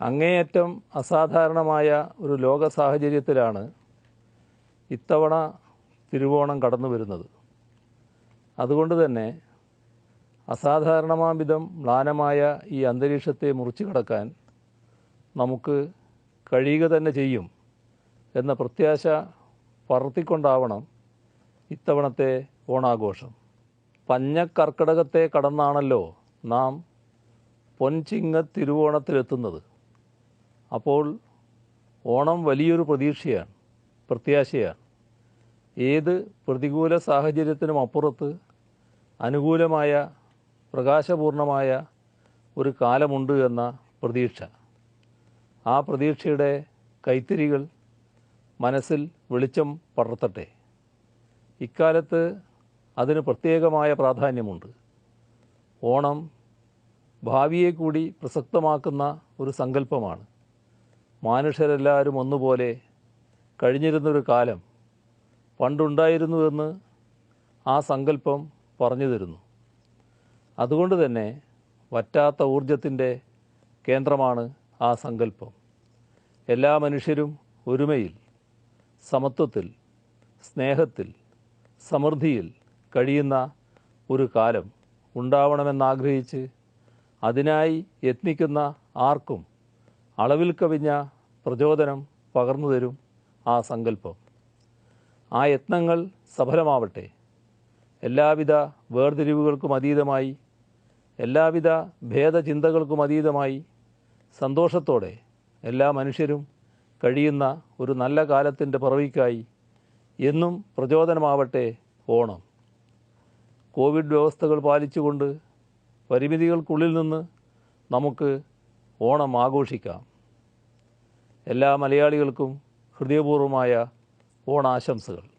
അങ്ങേയറ്റം അസാധാരണമായ ഒരു ലോക സാഹചര്യത്തിലാണ് ഇത്തവണ തിരുവോണം കടന്നു വരുന്നത്. അതുകൊണ്ട് തന്നെ അസാധാരണമാവിധം മ്ലാനമായ ഈ അന്തരീക്ഷത്തെ മുറിച്ചു കടക്കാൻ നമുക്ക് കഴിയുക തന്നെ ചെയ്യും എന്ന പ്രത്യാശ പറത്തിക്കൊണ്ടാവണം ഇത്തവണത്തെ ഓണാഘോഷം. പഞ്ഞക്കർക്കിടകത്തെ കടന്നാണല്ലോ നാം പൊൻചിങ്ങ തിരുവോണത്തിലെത്തുന്നത്. അപ്പോൾ ഓണം വലിയൊരു പ്രതീക്ഷയാണ് പ്രത്യാശയാണ്. ഏത് പ്രതികൂല സാഹചര്യത്തിനും അപ്പുറത്ത് അനുകൂലമായ പ്രകാശപൂർണമായ ഒരു കാലമുണ്ട് എന്ന പ്രതീക്ഷ. ആ പ്രതീക്ഷയുടെ കൈത്തിരികൾ മനസ്സിൽ വെളിച്ചം പടർത്തട്ടെ. ഇക്കാലത്ത് അതിന് പ്രത്യേകമായ പ്രാധാന്യമുണ്ട്. ഓണം ഭാവിയെ കൂടി പ്രസക്തമാക്കുന്ന ഒരു സങ്കല്പമാണ്. മനുഷ്യരെല്ലാവരും ഒന്നുപോലെ കഴിഞ്ഞിരുന്നൊരു കാലം പണ്ടുണ്ടായിരുന്നുവെന്ന് ആ സങ്കല്പം പറഞ്ഞു തരുന്നു. അതുകൊണ്ട് തന്നെ വറ്റാത്ത ഊർജത്തിന്റെ കേന്ദ്രമാണ് ആ സങ്കല്പം. എല്ലാ മനുഷ്യരും ഒരുമയിൽ സമത്വത്തിൽ സ്നേഹത്തിൽ സമൃദ്ധിയിൽ കഴിയുന്ന ഒരു കാലം ഉണ്ടാവണമെന്നാഗ്രഹിച്ച് അതിനായി യത്നിക്കുന്ന ആർക്കും അളവിൽ കവിഞ്ഞ പ്രചോദനം പകർന്നു തരും ആ സങ്കല്പം. ആ യത്നങ്ങൾ സഫലമാവട്ടെ. എല്ലാവിധ വേർതിരിവുകൾക്കും അതീതമായി എല്ലാവിധ ഭേദചിന്തകൾക്കും അതീതമായി സന്തോഷത്തോടെ എല്ലാ മനുഷ്യരും കഴിയുന്ന ഒരു നല്ല കാലത്തിന്റെ പിറവിക്കായി എന്നും പ്രചോദനമാവട്ടെ ഓണം. കോവിഡ് വ്യവസ്ഥകൾ പാലിച്ചുകൊണ്ട് പരിമിതികൾക്കുള്ളിൽ നിന്ന് നമുക്ക് ഓണം ആഘോഷിക്കാം. എല്ലാ മലയാളികൾക്കും ഹൃദയപൂർവമായ ഓണാശംസകൾ.